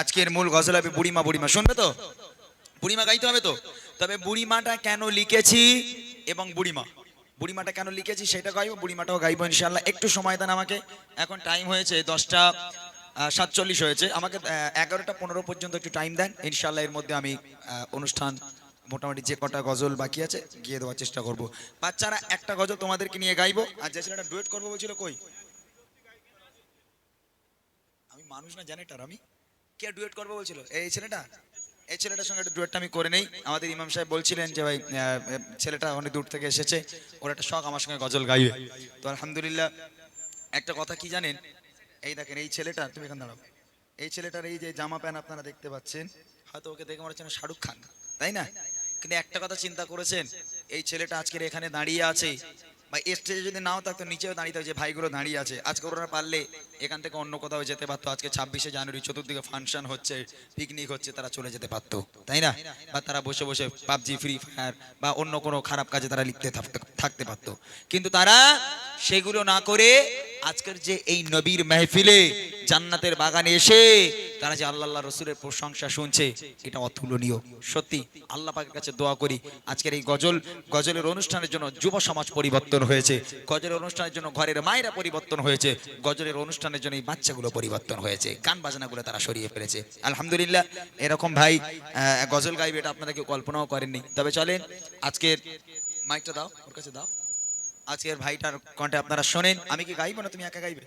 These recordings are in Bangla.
আজকের মূল গজল হবে বুড়িমা বুড়িমা। শুনবে তো? বুড়িমা গাইতে হবে তো? তবে বুড়িমাটা কেন লিখেছি এবং বুড়িমা? বুড়িমাটা কেন লিখেছি সেটা গাইবো, বুড়িমাটাও গাইবো ইনশাল্লাহ একটু সময় দেন আমাকে। এখন টাইম হয়েছে দশটা সাতচল্লিশ হয়েছে। আমাকে এগারোটা পনেরো পর্যন্ত একটু টাইম দেন। ইনশাল্লাহ এর মধ্যে আমি অনুষ্ঠান মোটামুটি যে কটা গজল বাকি আছে গিয়ে দেওয়ার চেষ্টা করব। বাচ্চারা, একটা গজল তোমাদেরকে নিয়ে গাইবো। আর যে ছেলেটা ডুয়েট করব বলছিল কই? আমি মানুষ না জানেটার আমি? কে ডুয়েট করব বলছিল? এই ছেলেটা? এই ছেলেটার সঙ্গে একটা ডুয়েটটা আমি করে নেই। আমাদের ইমাম সাহেব বলছিলেন যে, ভাই ছেলেটা অনেক দূর থেকে এসেছে। ওর একটা শখ আমার সঙ্গে গজল গাইবে। তো আলহামদুলিল্লাহ, একটা কথা কি জানেন? এই দেখেন, এই ছেলেটা, তুমি এখানে দাঁড়াও। এই ছেলেটার এই যে জামা প্যান্ট আপনারা দেখতে পাচ্ছেন, হয়তো ওকে দেখে মনে হচ্ছে শাহরুখ খান, তাই না? কিন্তু একটা কথা চিন্তা করেছেন, এই ছেলেটা আজকের এখানে দাঁড়িয়ে আছে। বা স্টেজে যদি নাও থাকতো, নিচেও দাঁড়িয়ে থাকতো যে ভাইগুলো দাঁড়িয়ে আছে। আজকে ওরা পারলে এখান থেকে অন্য কোথাও যেতে পারতো। আজকে ছাব্বিশে জানুয়ারি চতুর্দিকে ফাংশন হচ্ছে পিকনিক হচ্ছে, তারা চলে যেতে পারতো। তাই না? বা তারা বসে বসে পাবজি ফ্রি ফায়ার বা অন্য কোনো খারাপ কাজে তারা লিখতে থাকতে পারতো। কিন্তু তারা সেগুলো না করে আজকের যে এই নবীর মেহফিলে জান্নাতের বাগানে এসে তারা যে আল্লাহ রসুলের প্রশংসা শুনছে, এটা অতুলনীয়। সত্যি, আল্লাহ পাকের কাছে দোয়া করি। আজকের এই গজল, গজলের অনুষ্ঠানের জন্য যুব সমাজ পরিবর্তন হয়েছে। গজলের অনুষ্ঠানের জন্য ঘরের মায়েরা পরিবর্তন হয়েছে। গজলের অনুষ্ঠানের জন্য এই বাচ্চাগুলো পরিবর্তন হয়েছে। গান বাজনাগুলো তারা সরিয়ে ফেলেছে। আলহামদুলিল্লাহ, এরকম ভাই গজল গাইবে এটা আপনারা কেউ কল্পনাও করেননি। তবে চলেন, আজকের মাইকটা দাও, ওর কাছে দাও। আজকের ভাইটার কণ্ঠে আপনারা শোনেন। আমি কি গাইবো না তুমি একা গাইবে?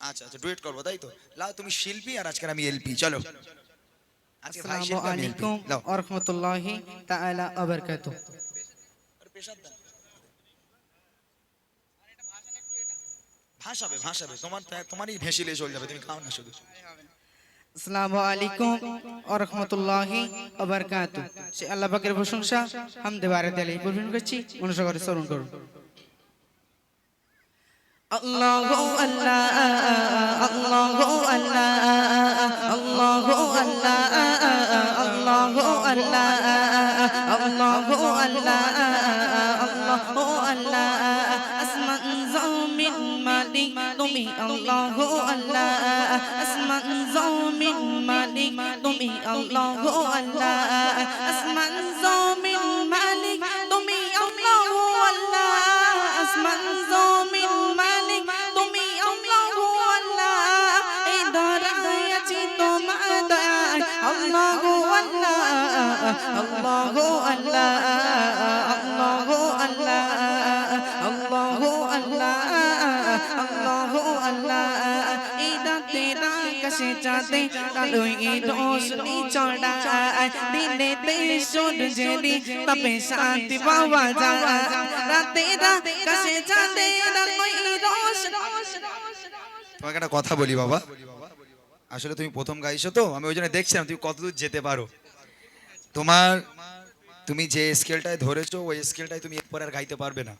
আচ্ছা আচ্ছা ডুয়েট করব তাই তো? লাও তুমি শিল্পী আর আজকের আমি এলপি চলো। আসসালামু আলাইকুম ওয়া রাহমাতুল্লাহি তাআলা ওয়া বারাকাতুহু। ভাসাবে ভাসাবে তোমার তোমারই ভেসিলে চলে যাবে তুমি খাও না শুধু। আসসালামু আল্লাহ পাকের প্রশংসা হামদে বারে করছি মনসা করে স্মরণ করুন। মালিক তুমি তুমি Allahu Allah Allahu Allah Allahu Allah Allahu Allah Allahu Allah Ida tera kase chate taloi do suni choda dine te sod jeri tape shanti bawa ja rate da kase chate taloi do তোমাকে একটা কথা বলি বাবা আসলে তুমি প্রথম গাইছো তো, আমি ওই জন্য দেখছিলাম তুমি কতদূর যেতে পারো। তোমার, তুমি যে স্কেলটায় ধরেছো, ওই স্কেলটায় তুমি এরপর আর গাইতে পারবে না।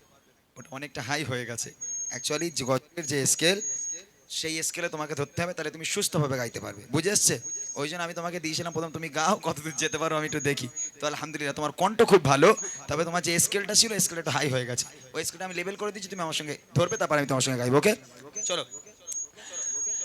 ওটা অনেকটা হাই হয়ে গেছে। অ্যাকচুয়ালি গজলের যে স্কেল সেই স্কেলে তোমাকে ধরতে হবে, তাহলে তুমি সুস্থভাবে গাইতে পারবে। বুঝে এসছে? ওই জন্য আমি তোমাকে দিয়েছিলাম, প্রথম তুমি গাও কতদূর যেতে পারো, আমি একটু দেখি। তো আলহামদুলিল্লাহ, তোমার কণ্ঠ খুব ভালো। তবে তোমার যে স্কেলটা ছিল স্কেলটা হাই হয়ে গেছে। ওই স্কেলটা আমি লেভেল করে দিচ্ছি, তুমি আমার সঙ্গে ধরবে, তারপর আমি তোমার সঙ্গে গাইবো ওকে চলো।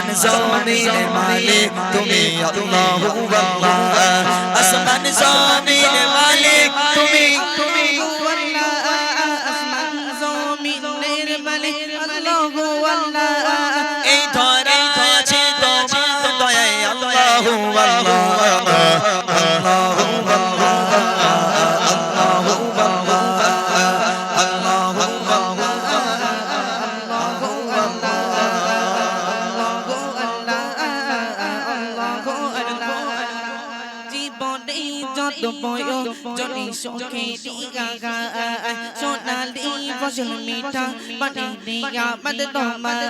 আসমান জমিন মালিক তুমি আল্লাহু আল্লাহ। আসমান জমিন মালিক তুমি। তুমি আসমান জমিনের মালিক আল্লাহু আল্লাহ। জীবনে যত বয়স জনি সুখে দিগা সোনালি ফসল মিঠা বানি দিয়া মদ তোমার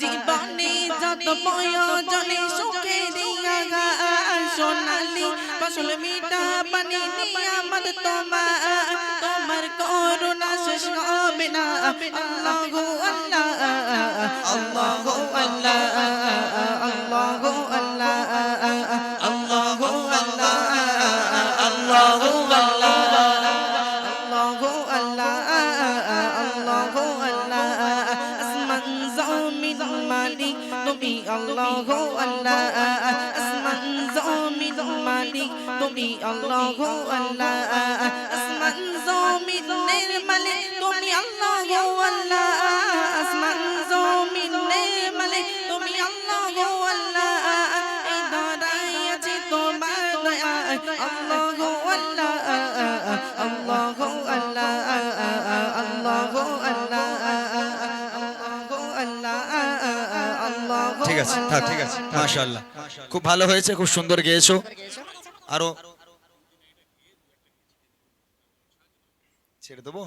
জীবনে যত প্রয়োজনে সুখে দিয়া গান সোনালি ফসল মিঠা পানি নিয়ামত তোমার তোমার করুণা শেষ আল্লাহ তুমি আল্লাহ আল্লাহ আসমান জমিন মালিক তুমি আল্লাহ আল্লাহ আসমান জমিনের মালিক তুমি আল্লাহ আল্লাহ আসমান জমিনের মালিক তুমি আল্লাহ আল্লাহ ঠিক আছে, থাক, ঠিক আছে, মাশাআল্লাহ। খুব ভালো হয়েছে, খুব সুন্দর গেয়েছো। আরও। ছেড়ে দেবো?